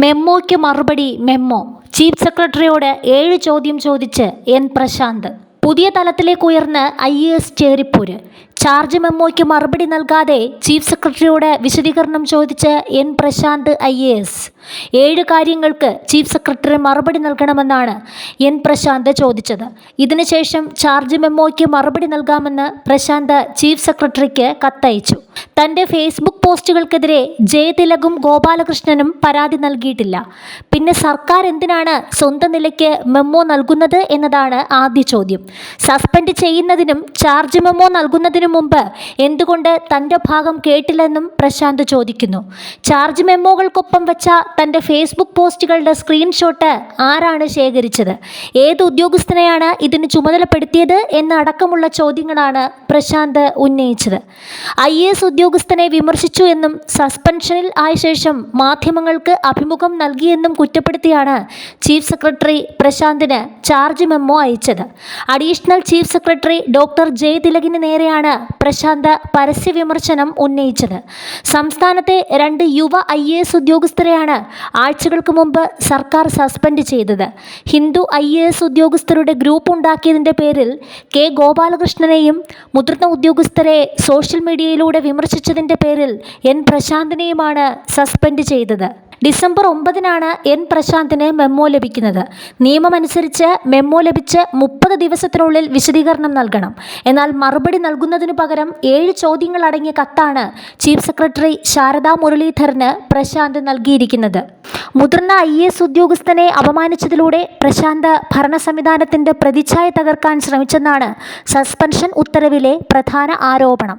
മെമ്മോയ്ക്ക് മറുപടി memo. Chief സെക്രട്ടറിയോട് ഏഴ് ചോദ്യം ചോദിച്ച് എൻ പ്രശാന്ത്. പുതിയ തലത്തിലേക്ക് ഉയർന്ന് ഐ എ എസ് ചേരിപ്പൂര്. ചാർജ് മെമ്മോയ്ക്ക് മറുപടി നൽകാതെ ചീഫ് സെക്രട്ടറിയോട് വിശദീകരണം ചോദിച്ച് N Prashant I A S. ഏഴ് കാര്യങ്ങൾക്ക് ചീഫ് സെക്രട്ടറി മറുപടി നൽകണമെന്നാണ് എൻ പ്രശാന്ത് ചോദിച്ചത്. ഇതിനുശേഷം ചാർജ് മെമ്മോയ്ക്ക് മറുപടി നൽകാമെന്ന് പ്രശാന്ത് ചീഫ് സെക്രട്ടറിക്ക് കത്തയച്ചു. തന്റെ ഫേസ്ബുക്ക് പോസ്റ്റുകൾക്കെതിരെ ജയതിലകും ഗോപാലകൃഷ്ണനും പരാതി നൽകിയിട്ടില്ല. പിന്നെ സർക്കാർ എന്തിനാണ് സ്വന്തം നിലയ്ക്ക് മെമ്മോ നൽകുന്നത് എന്നതാണ് ആദ്യ ചോദ്യം. സസ്പെൻഡ് ചെയ്യുന്നതിനും ചാർജ് മെമ്മോ നൽകുന്നതിനും മുമ്പ് എന്തുകൊണ്ട് തന്റെ ഭാഗം കേട്ടില്ലെന്നും പ്രശാന്ത് ചോദിക്കുന്നു. ചാർജ് മെമ്മോകൾക്കൊപ്പം വെച്ച തന്റെ ഫേസ്ബുക്ക് പോസ്റ്റുകളുടെ സ്ക്രീൻഷോട്ട് ആരാണ് ശേഖരിച്ചത്? ഏത് ഉദ്യോഗസ്ഥനെയാണ് ഇതിന് ചുമതലപ്പെടുത്തിയത് എന്നടക്കമുള്ള ചോദ്യങ്ങളാണ് പ്രശാന്ത് ഉന്നയിച്ചത്. ഐ എസ് ഉദ്യോഗസ്ഥനെ വിമർശിച്ചു എന്നും സസ്പെൻഷനിൽ ആയ ശേഷം മാധ്യമങ്ങൾക്ക് അഭിമുഖം നൽകിയെന്നും കുറ്റപ്പെടുത്തിയാണ് ചീഫ് സെക്രട്ടറി പ്രശാന്തിന് ചാർജ് മെമ്മോ അയച്ചത്. അഡീഷണൽ ചീഫ് സെക്രട്ടറി ഡോക്ടർ ജയതിലകിന് നേരെയാണ് പ്രശാന്ത് പരസ്യ വിമർശനം ഉന്നയിച്ചത്. സംസ്ഥാനത്തെ രണ്ട് യുവ ഐ എ എസ് ഉദ്യോഗസ്ഥരെയാണ് ആഴ്ചകൾക്ക് മുമ്പ് സർക്കാർ സസ്പെൻഡ് ചെയ്തത്. ഹിന്ദു ഐ എ എസ് ഉദ്യോഗസ്ഥരുടെ ഗ്രൂപ്പ് ഉണ്ടാക്കിയതിന്റെ പേരിൽ കെ ഗോപാലകൃഷ്ണനെയും മുതിർന്ന ഉദ്യോഗസ്ഥരെ സോഷ്യൽ മീഡിയയിലൂടെ വിമർശിച്ചതിന്റെ പേരിൽ എൻ പ്രശാന്തിനെയുമാണ് സസ്പെൻഡ് ചെയ്തത്. ഡിസംബർ ഒമ്പതിനാണ് എൻ പ്രശാന്തിന് മെമ്മോ ലഭിക്കുന്നത്. നിയമമനുസരിച്ച് മെമ്മോ ലഭിച്ച് മുപ്പത് ദിവസത്തിനുള്ളിൽ വിശദീകരണം നൽകണം. എന്നാൽ മറുപടി നൽകുന്നതിനു പകരം ഏഴ് ചോദ്യങ്ങൾ അടങ്ങിയ കത്താണ് ചീഫ് സെക്രട്ടറി ശാരദാ മുരളീധരന് പ്രശാന്ത് നൽകിയിരിക്കുന്നത്. മുതിർന്ന ഐ എസ് ഉദ്യോഗസ്ഥനെ അപമാനിച്ചതിലൂടെ പ്രശാന്ത് ഭരണ സംവിധാനത്തിന്റെ പ്രതിച്ഛായ തകർക്കാൻ ശ്രമിച്ചെന്നാണ് സസ്പെൻഷൻ ഉത്തരവിലെ പ്രധാന ആരോപണം.